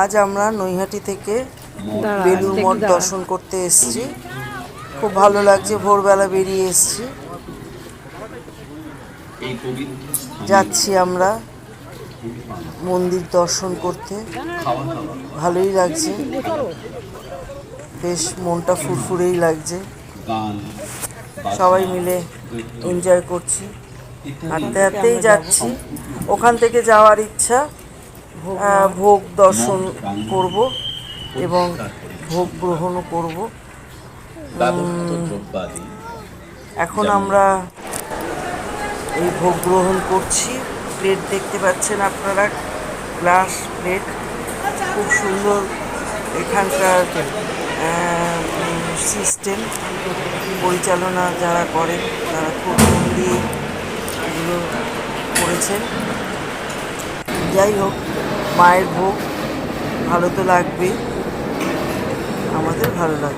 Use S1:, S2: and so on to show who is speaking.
S1: আজ আমরা নৈহাটি থেকে বেলুর মঠ দর্শন করতে এসেছি। খুব ভালো লাগছে ভোরবেলা বেরিয়ে এসেছি। যাচ্ছি আমরা মন্দির দর্শন করতে। ভালোই লাগছে। বেশ মনটা ফুরফুরেই লাগছে। সবাই মিলে এনজয় করছি। হাঁটতে হাঁটতেই যাচ্ছি। ওখান থেকে যাওয়ার ইচ্ছা। ভোগ দর্শন করব এবং ভোগ গ্রহণও করব। এখন আমরা এই ভোগ গ্রহণ করছি। প্লেট দেখতে পাচ্ছেন আপনারা গ্লাস প্লেট। খুব সুন্দর এখানকার সিস্টেম পরিচালনা যারা করেন তারা খুব মন দিয়ে এগুলো করেছেন। যাই হোক মায়ের বুক ভালো তো লাগবেই। আমাদের ভালো লাগছে।